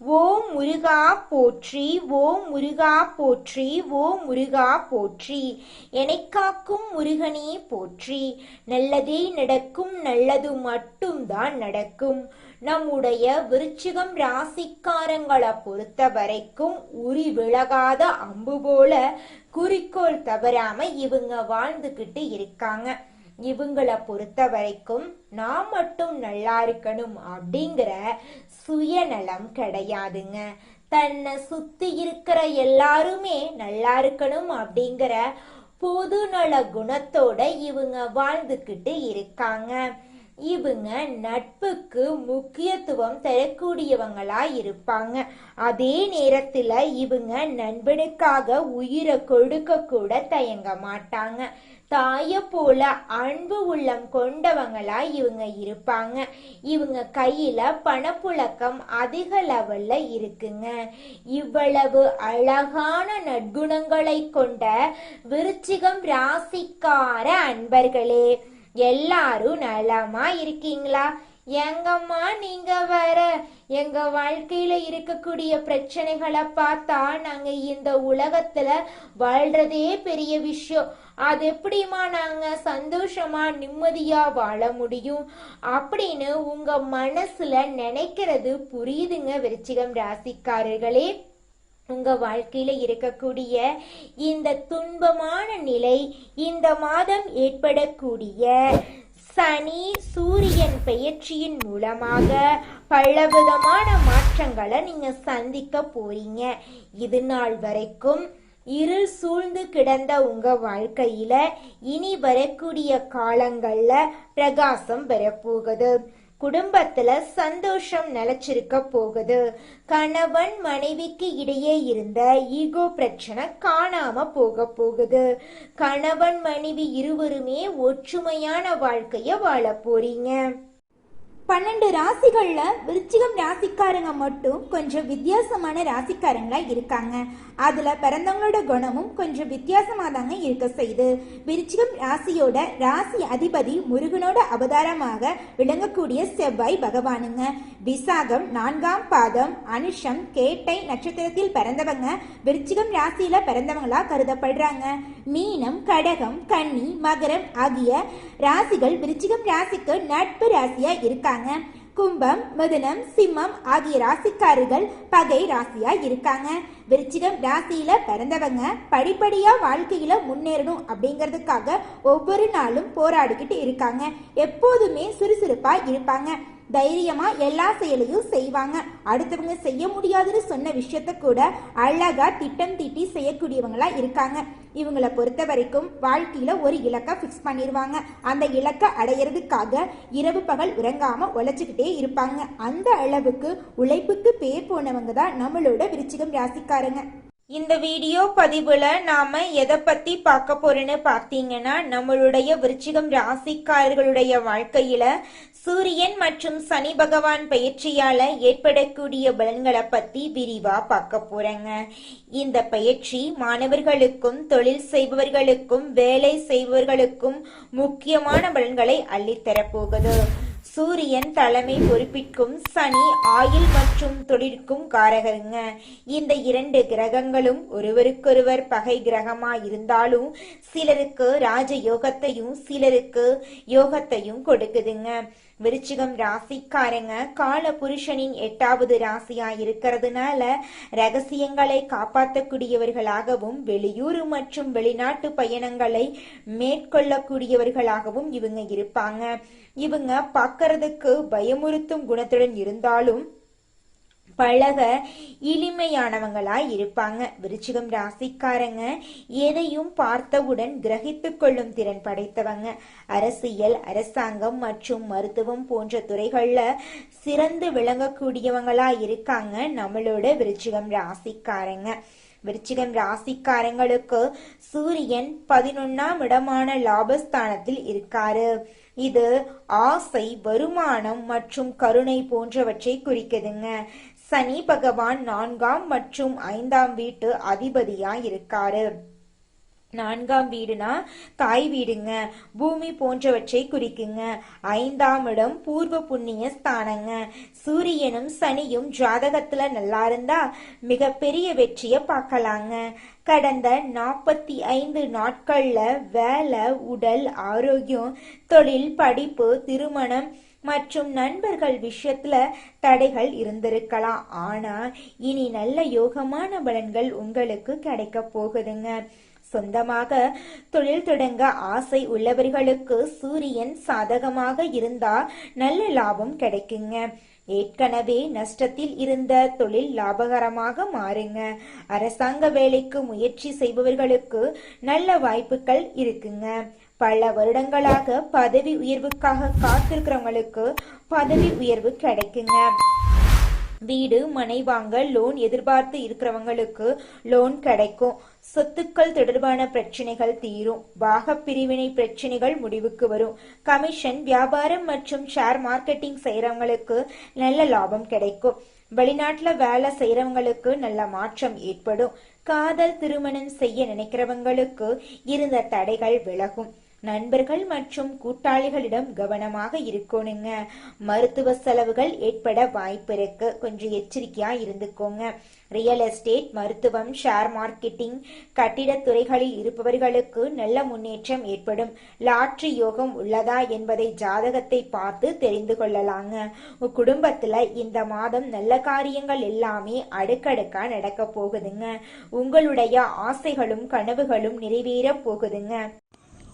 ஓ முருகா போற்றி ஓ முருகா போற்றி ஓ முருகா போற்றி. என்னை காக்கும் முருகனே போற்றி. நல்லதே நடக்கும் நல்லது மட்டும்தான் நடக்கும். நம்முடைய விருச்சிகம் ராசிக்காரங்களை பொறுத்த வரைக்கும் உரி விலகாத அம்பு போல குறிக்கோள் தவறாம இவங்க வாழ்ந்துகிட்டு இருக்காங்க. இவங்களை பொறுத்த வரைக்கும் நான் மட்டும் நல்லா இருக்கணும் அப்படிங்கிற சுயநலம் கிடையாதுங்க. தன்னை சுத்தி இருக்கிற எல்லாருமே நல்லா இருக்கணும் அப்படிங்கிற பொதுநல குணத்தோட இவங்க வாழ்ந்துக்கிட்டு இருக்காங்க. இவங்க நட்புக்கு முக்கியத்துவம் தரக்கூடியவங்களா இருப்பாங்க. அதே நேரத்துல இவங்க நண்பனுக்காக உயிரை கொடுக்க கூட தயங்க மாட்டாங்க. தாயை போல அன்பு உள்ளம் கொண்டவங்களா இவங்க இருப்பாங்க. இவங்க கையில பணப்புழக்கம் அதிக லெவல்ல இருக்குங்க. இவ்வளவு அழகான நற்குணங்களை கொண்ட விருச்சிகம் ராசிக்கார அன்பர்களே எல்லாரும் நலமா இருக்கீங்களா? எங்கம்மா நீங்க வேற? எங்க வாழ்க்கையில இருக்கக்கூடிய பிரச்சனைகளை பார்த்தா நாங்க இந்த உலகத்துல வாழ்றதே பெரிய விஷயம். அது எப்படிமா நாங்க சந்தோஷமா நிம்மதியா வாழ முடியும்? அப்படின்னு உங்க மனசுல நினைக்கிறது புரியுதுங்க விருச்சிகம் ராசிக்காரர்களே. உங்க வாழ்க்கையில இருக்கக்கூடிய இந்த துன்பமான நிலை இந்த மாதம் ஏற்படக்கூடிய சனி சூரியன் பெயர்ச்சியின் மூலமாக பலவிதமான மாற்றங்களை நீங்க சந்திக்க போறீங்க. இது நாள் வரைக்கும் இருள் சூழ்ந்து கிடந்த உங்க வாழ்க்கையில இனி வரக்கூடிய காலங்கள்ல பிரகாசம் பெறப்போகுது குடும்பத்துல சந்தோஷம் நிலைச்சிருக்க போகுது. கணவன் மனைவிக்கு இடையே இருந்த ஈகோ பிரச்சனை காணாம போக போகுது. கணவன் மனைவி இருவருமே ஒற்றுமையான வாழ்க்கைய வாழ போறீங்க. பன்னெண்டு ராசிகள்ல விருச்சிகம் ராசிக்காரங்க மட்டும் கொஞ்சம் வித்தியாசமான ராசிக்காரங்களா இருக்காங்க. அதுல பிறந்தவங்களோட குணமும் கொஞ்சம் வித்தியாசமா தாங்க இருக்க செய்யுது விருச்சிகம் ராசியோட ராசி அதிபதி முருகனோட அவதாரமாக விளங்கக்கூடிய செவ்வாய் பகவானுங்க. விசாகம் நான்காம் பாதம் அனுஷம் கேட்டை நட்சத்திரத்தில் பிறந்தவங்க விருச்சிகம் ராசியில பிறந்தவங்களா கருதப்படுறாங்க. மீனம் கடகம் கன்னி மகரம் ஆகிய ராசிகள் விருச்சிகம் ராசிக்கு நட்பு ராசியா இருக்காங்க. கும்பம் மிதுனம் சிம்மம் ஆகிய ராசிக்காரர்கள் பகை ராசியா இருக்காங்க. விருச்சிகம் ராசியில பிறந்தவங்க படிப்படியா வாழ்க்கையில முன்னேறணும் அப்படிங்கிறதுக்காக ஒவ்வொரு நாளும் போராடிக்கிட்டு இருக்காங்க. எப்போதுமே சுறுசுறுப்பா இருப்பாங்க. தைரியமா எல்லா செயலையும் செய்வாங்க. அடுத்தவங்க செய்ய முடியாதுன்னு சொன்ன விஷயத்த கூட அழகா திட்டம் தீட்டி செய்யக்கூடியவங்களா இருக்காங்க. இவங்கள பொறுத்த வரைக்கும் வாழ்க்கையில ஒரு இலக்கை ஃபிக்ஸ் பண்ணிடுவாங்க அந்த இலக்கை அடையிறதுக்காக இரவு பகல் உறங்காம உழைச்சிக்கிட்டே இருப்பாங்க. அந்த அளவுக்கு உழைப்புக்கு பேர் போனவங்க தான் நம்மளோட விருச்சிகம் ராசிக்காரங்க. இந்த வீடியோ பதிவுல நாம எதை பத்தி பார்க்க போறோம்னு பார்த்தீங்கன்னா நம்மளுடைய விருச்சிகம் ராசிக்காரர்களுடைய வாழ்க்கையில சூரியன் மற்றும் சனி பகவான் பயிற்சியால ஏற்படக்கூடிய பலன்களை பத்தி விரிவா பார்க்க போறேங்க. இந்த பயிற்சி மாணவர்களுக்கும் தொழில் செய்பவர்களுக்கும் வேலை செய்பவர்களுக்கும் முக்கியமான பலன்களை அள்ளித்தரப்போகுது சூரியன் தலைமை பொறுப்பிற்கும் சனி ஆயில் மற்றும் தொழிற்கும் காரகருங்க. இந்த இரண்டு கிரகங்களும் ஒருவருக்கொருவர் பகை கிரகமா இருந்தாலும் சிலருக்கு ராஜ யோகத்தையும் சிலருக்கு யோகத்தையும் கொடுக்குதுங்க. விருச்சிகம் ராசிக்காரங்க கால புருஷனின் எட்டாவது ராசியா இருக்கிறதுனால ரகசியங்களை காப்பாற்றக்கூடியவர்களாகவும் வெளியூர் மற்றும் வெளிநாட்டு பயணங்களை மேற்கொள்ளக்கூடியவர்களாகவும் இவங்க இருப்பாங்க. இவங்க பார்க்கறதுக்கு பயமுறுத்தும் குணத்துடன் இருந்தாலும் பழக இனிமையானவங்களாய் இருப்பாங்க. விருச்சிகம் ராசிக்காரங்க எதையும் பார்த்தவுடன் கிரகித்து கொள்ளும் திறன் படைத்தவங்க. அரசியல் அரசாங்கம் மற்றும் மருத்துவம் போன்ற துறைகள்ல சிறந்து விளங்கக்கூடியவங்களா இருக்காங்க நம்மளோட விருச்சிகம் ராசிக்காரங்க. விருச்சிகம் ராசிக்காரங்களுக்கு சூரியன் பதினொன்னாம் இடமான லாபஸ்தானத்தில் இருக்காரு. இது ஆசை வருமானம் மற்றும் கருணை போன்றவற்றை குறிக்குதுங்க. சனி பகவான் நான்காம் மற்றும் ஐந்தாம் வீட்டு அதிபதியா இருக்காரு நான்காம் வீடுனா தாய் வீடுங்க பூமி போன்றவற்றை குறிக்குங்க. ஐந்தாம் இடம் பூர்வ புண்ணிய ஸ்தானங்க. சூரியனும் சனியும் ஜாதகத்துல நல்லா இருந்தா மிகப்பெரிய வெற்றியை பார்க்கலாங்க. கடந்த நாற்பத்தி ஐந்து நாட்கள்ல வேலை உடல் ஆரோக்கியம் தொழில் படிப்பு திருமணம் மற்றும் நண்பர்கள் விஷயத்துல தடைகள் இருந்திருக்கலாம். ஆனா இனி நல்ல யோகமான பலன்கள் உங்களுக்கு கிடைக்க போகுதுங்க. சொந்தமாக தொழில் தொடங்க ஆசை உள்ளவர்களுக்கு சூரியன் சாதகமாக இருந்தா நல்ல லாபம் கிடைக்குங்க. ஏற்கனவே நஷ்டத்தில் இருந்த தொழில் லாபகரமாக மாறுங்க. அரசாங்க வேலைக்கு முயற்சி செய்பவர்களுக்கு நல்ல வாய்ப்புகள் இருக்குங்க. பல வருடங்களாக பதவி உயர்வுக்காக காத்திருக்கிறவங்களுக்கு பதவி உயர்வு கிடைக்குங்க. வீடு மனை வாங்க லோன் எதிர்பார்த்து இருக்கிறவங்களுக்கு லோன் கிடைக்கும். சொத்துக்கள் தொடர்பான பிரச்சனைகள் தீரும். பாக பிரிவினை பிரச்சனைகள் முடிவுக்கு வரும். கமிஷன் வியாபாரம் மற்றும் ஷேர் மார்க்கெட்டிங் செய்யறவங்களுக்கு நல்ல லாபம் கிடைக்கும். வெளிநாட்டுல வேலை செய்யறவங்களுக்கு நல்ல மாற்றம் ஏற்படும். காதல் திருமணம் செய்ய நினைக்கிறவங்களுக்கு இருந்த தடைகள் விலகும். நண்பர்கள் மற்றும் கூட்டாளிகளிடம் கவனமாக இருக்கணுங்க. மருத்துவ செலவுகள் ஏற்பட வாய்ப்பு இருக்கு கொஞ்சம் எச்சரிக்கையா இருந்துக்கோங்க. ரியல் எஸ்டேட் மருத்துவம் ஷேர் மார்க்கெட்டிங் கட்டிடத் துறைகளில் இருப்பவர்களுக்கு நல்ல முன்னேற்றம் ஏற்படும். லாட்ரி யோகம் உள்ளதா என்பதை ஜாதகத்தை பார்த்து தெரிந்து கொள்ளலாங்க. குடும்பத்துல இந்த மாதம் நல்ல காரியங்கள் எல்லாமே அடுக்கடுக்கா நடக்க போகுதுங்க. உங்களுடைய ஆசைகளும் கனவுகளும் நிறைவேற போகுதுங்க.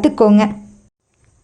கத்துக்கோங்க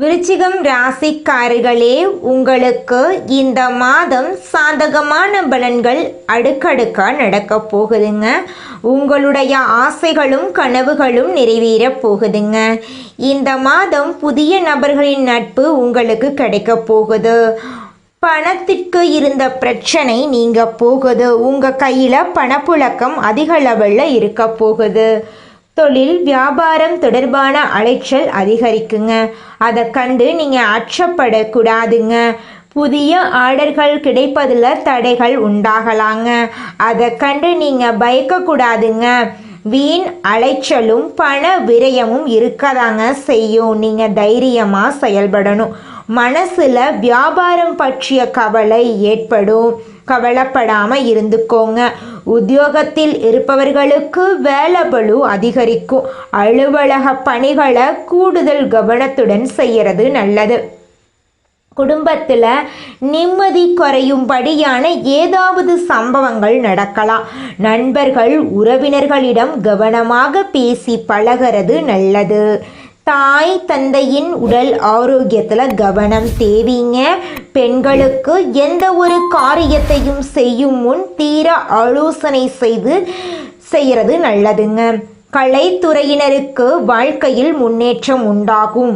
விருச்சிகம் ராசிக்காரர்களே உங்களுக்கு இந்த மாதம் சாதகமான பலன்கள் அடுக்கடுக்காக நடக்க போகுதுங்க. உங்களுடைய ஆசைகளும் கனவுகளும் நிறைவேற போகுதுங்க. இந்த மாதம் புதிய நபர்களின் நட்பு உங்களுக்கு கிடைக்க போகுது. பணத்திற்கு இருந்த பிரச்சனை நீங்க போகுது. உங்க கையில பணப்புழக்கம் அதிக லெவல்ல இருக்க போகுது. தொழில் வியாபாரம் தொடர்பான அலைச்சல் அதிகரிக்குங்க. அதை கண்டு நீங்கள் அச்சப்படக்கூடாதுங்க. புதிய ஆர்டர்கள் கிடைப்பதில் தடைகள் உண்டாகலாங்க. அதை கண்டு நீங்கள் பயக்கக்கூடாதுங்க. வீண் அலைச்சலும் பண விரயமும் இருக்கதாங்க செய்யும். நீங்கள் தைரியமாக செயல்படணும். மனசில் வியாபாரம் பற்றிய கவலை ஏற்படும். கவலைப்படாமல் இருந்துக்கோங்க. உத்தியோகத்தில் இருப்பவர்களுக்கு வேலைபளு அதிகரிக்கும். அலுவலக பணிகளை கூடுதல் கவனத்துடன் செய்கிறது நல்லது. குடும்பத்தில் நிம்மதி குறையும்படியான ஏதாவது சம்பவங்கள் நடக்கலாம். நண்பர்கள் உறவினர்களிடம் கவனமாக பேசி பழகிறது நல்லது. தாய் தந்தையின் உடல் ஆரோக்கியத்தில் கவனம் தேவைங்க. பெண்களுக்கு எந்த ஒரு காரியத்தையும் செய்யும் முன் தீர ஆலோசனை செய்து செய்கிறது நல்லதுங்க. கலைத்துறையினருக்கு வாழ்க்கையில் முன்னேற்றம் உண்டாகும்.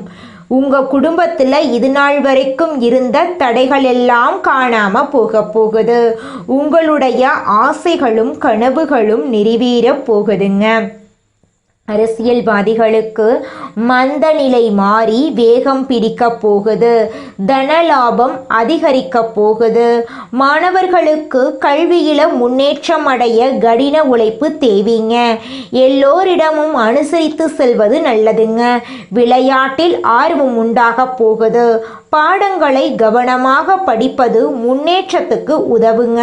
உங்கள் குடும்பத்தில் இது நாள் வரைக்கும் இருந்த தடைகள் எல்லாம் காணாமல் போக போகுது. உங்களுடைய ஆசைகளும் கனவுகளும் நிறைவேற போகுதுங்க. அரசியல்வாதிகளுக்கு மந்த நிலை மாறி வேகம் பிடிக்க போகுது. தனலாபம் அதிகரிக்க போகுது. மாணவர்களுக்கு கல்வியில முன்னேற்றம் அடைய கடின உழைப்பு தேவைங்க. எல்லோரிடமும் அனுசரித்து செல்வது நல்லதுங்க. விளையாட்டில் ஆர்வம் உண்டாக போகுது. பாடங்களை கவனமாக படிப்பது முன்னேற்றத்துக்கு உதவுங்க.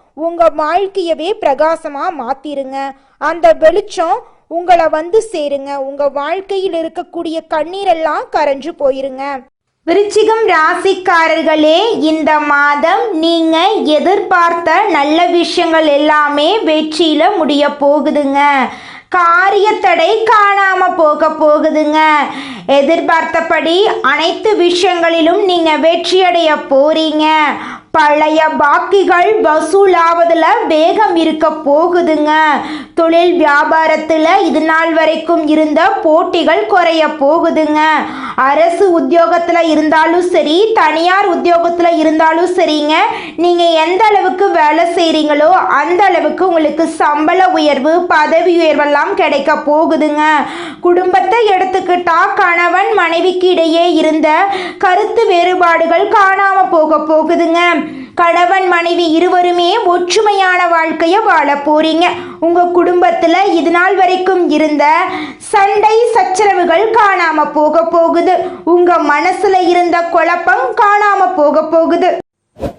உங்க வாழ்க்கையவே பிரகாசமா மாத்திருங்க. அந்த வெளிச்சம் உங்களை வந்து சேருங்க. உங்க வாழ்க்கையில் இருக்கக்கூடிய கண்ணீரெல்லாம் கரைஞ்சு போயிருங்க. விருச்சிகம் ராசிக்காரர்களே இந்த மாதம் நீங்க எதிர்பார்த்த நல்ல விஷயங்கள் எல்லாமே வெற்றியில முடிய போகுதுங்க. காரியத்தடை காணாம போக போகுதுங்க. எதிர்பார்த்தபடி அனைத்து விஷயங்களிலும் நீங்க வெற்றியடைய போறீங்க. பழைய பாக்கிகள் வசூலாவதில் வேகம் இருக்க போகுதுங்க. தொழில் வியாபாரத்தில் இது நாள் வரைக்கும் இருந்த போட்டிகள் குறைய போகுதுங்க. அரசு உத்தியோகத்தில் இருந்தாலும் சரி தனியார் உத்தியோகத்தில் இருந்தாலும் சரிங்க. நீங்கள் எந்த அளவுக்கு வேலை செய்கிறீங்களோ அந்த அளவுக்கு உங்களுக்கு சம்பள உயர்வு பதவி உயர்வெல்லாம் கிடைக்க போகுதுங்க. குடும்பத்தை எடுத்துக்கிட்டா கணவன் மனைவிக்கு இடையே இருந்த கருத்து வேறுபாடுகள் காணாமல் போக போகுதுங்க. கணவன் மனைவி இருவருமே ஒற்றுமையான வாழ்க்கையை வாழ போறீங்க. உங்க குடும்பத்துல இது நாள் வரைக்கும் இருந்த சண்டை சச்சரவுகள் காணாம போக போகுது. உங்க மனசுல இருந்த குழப்பம் காணாம போக போகுது.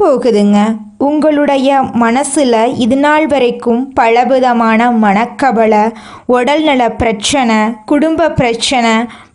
போகுதுங்க. உங்களுடைய மனசில் இது நாள் வரைக்கும் பலவிதமான மனக்கவலை உடல்நல பிரச்சனை குடும்ப பிரச்சனை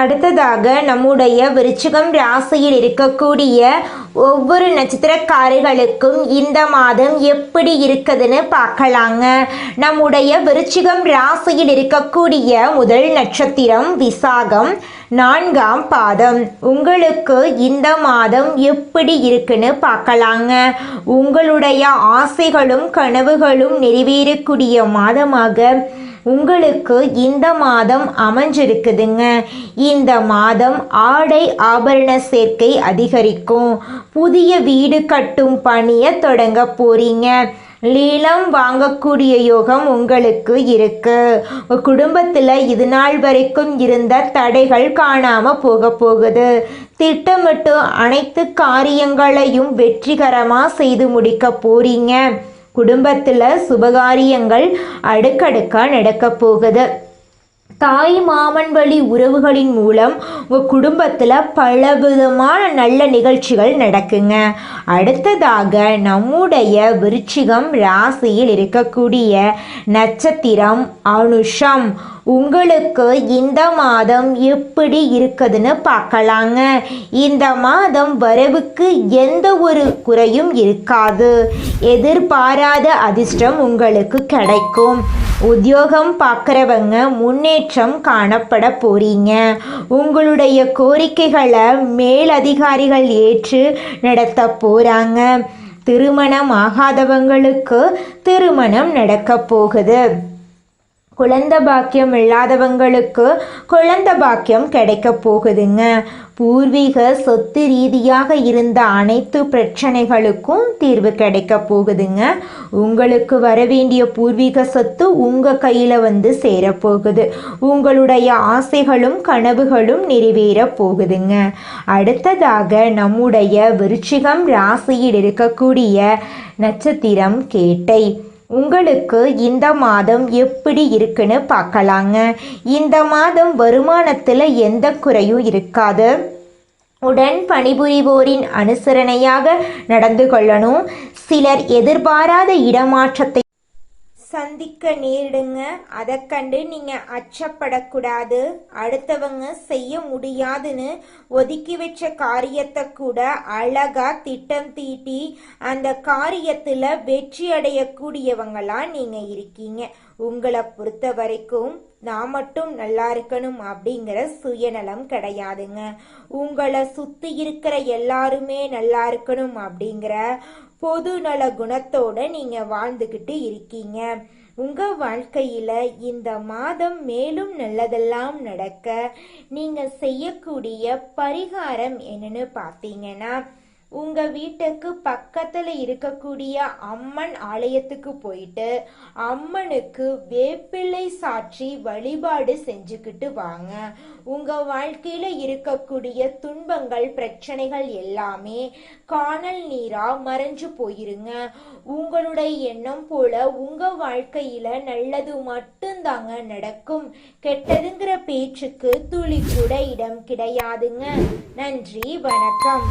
அடுத்ததாக நம்முடைய விருச்சிகம் ராசியில் இருக்கக்கூடிய ஒவ்வொரு நட்சத்திரக்காரர்களுக்கும் இந்த மாதம் எப்படி இருக்குதுன்னு பார்க்கலாங்க. நம்முடைய விருச்சிகம் ராசியில் இருக்கக்கூடிய முதல் நட்சத்திரம் விசாகம் நான்காம் பாதம். உங்களுக்கு இந்த மாதம் எப்படி இருக்குன்னு பார்க்கலாங்க. உங்களுடைய ஆசைகளும் கனவுகளும் நிறைவேறக்கூடிய மாதமாக உங்களுக்கு இந்த மாதம் அமைஞ்சிருக்குதுங்க. இந்த மாதம் ஆடை ஆபரண சேர்க்கை அதிகரிக்கும். புதிய வீடு கட்டும் பணியை தொடங்க போறீங்க. லீலம் வாங்கக்கூடிய யோகம் உங்களுக்கு இருக்கு. குடும்பத்தில் இது நாள் வரைக்கும் இருந்த தடைகள் காணாம போக போகுது. திட்டமிட்டு அனைத்து காரியங்களையும் வெற்றிகரமாக செய்து முடிக்க போறீங்க. குடும்பத்தில் சுபகாரியங்கள் அடுக்கடுக்காக நடக்கப் போகுது. தாய் மாமன் வழி உறவுகளின் மூலம் உங்கள் குடும்பத்தில் பலவிதமான நல்ல நிகழ்ச்சிகள் நடக்குங்க. அடுத்ததாக நம்முடைய விருச்சிகம் ராசியில் இருக்கக்கூடிய நட்சத்திரம் அனுஷம் உங்களுக்கு இந்த மாதம் எப்படி இருக்குதுன்னு பார்க்கலாங்க. இந்த மாதம் வரவுக்கு எந்த ஒரு குறையும் இருக்காது. எதிர்பாராத அதிர்ஷ்டம் உங்களுக்கு கிடைக்கும். உத்தியோகம் பார்க்குறவங்க முன்னேற்றம் காணப்பட போறீங்க. உங்களுடைய கோரிக்கைகளை மேலதிகாரிகள் ஏற்று நடத்த போகிறாங்க திருமணம் ஆகாதவங்களுக்கு திருமணம் நடக்க போகுது. குழந்த பாக்கியம் இல்லாதவங்களுக்கு குழந்த பாக்கியம் கிடைக்க போகுதுங்க. பூர்வீக சொத்து ரீதியாக இருந்த அனைத்து பிரச்சனைகளுக்கும் தீர்வு கிடைக்க போகுதுங்க. உங்களுக்கு வரவேண்டிய பூர்வீக சொத்து உங்கள் கையில் வந்து சேரப்போகுது உங்களுடைய ஆசைகளும் கனவுகளும் நிறைவேற போகுதுங்க. அடுத்ததாக நம்முடைய விருச்சிகம் ராசியில் இருக்கக்கூடிய நட்சத்திரம் கேட்டை. உங்களுக்கு இந்த மாதம் எப்படி இருக்குன்னு பார்க்கலாங்க. இந்த மாதம் வருமானத்தில் எந்த குறையும் இருக்காது. உடன் பணிபுரிவோரின் அனுசரணையாக நடந்து கொள்ளணும். சிலர் எதிர்பாராத இடமாற்றத்தை சந்திக்க நேரிடுங்க. அதை கண்டு நீங்க அச்சப்படக்கூடாது. அடுத்தவங்க செய்ய முடியாதுன்னு ஒதுக்கி வச்ச காரியத்தை கூட அழகா திட்டம் தீட்டி அந்த காரியத்துல வெற்றி அடையக்கூடியவங்களா நீங்க இருக்கீங்க. உங்களை பொறுத்த வரைக்கும் நான் மட்டும் நல்லா இருக்கணும் அப்படிங்கிற சுயநலம் கிடையாதுங்க. உங்களை சுத்தி இருக்கிற எல்லாருமே நல்லா இருக்கணும் அப்படிங்கிற பொது நல குணத்தோட நீங்க வாழ்ந்துக்கிட்டு இருக்கீங்க. உங்க வாழ்க்கையில இந்த மாதம் மேலும் நல்லதெல்லாம் நடக்க நீங்க செய்யக்கூடிய பரிகாரம் என்னன்னு பார்த்தீங்கன்னா உங்க வீட்டுக்கு பக்கத்துல இருக்கக்கூடிய அம்மன் ஆலயத்துக்கு போயிட்டு அம்மனுக்கு வேப்பிள்ளை சாற்றி வழிபாடு செஞ்சுக்கிட்டு வாங்க. உங்க வாழ்க்கையில இருக்கக்கூடிய துன்பங்கள் பிரச்சனைகள் எல்லாமே காணல் நீரா மறைஞ்சு போயிருங்க. உங்களுடைய எண்ணம் போல உங்க வாழ்க்கையில நல்லது மட்டும்தாங்க நடக்கும். கெட்டதுங்கிற பேச்சுக்கு துளி கூட இடம் கிடையாதுங்க. நன்றி வணக்கம்.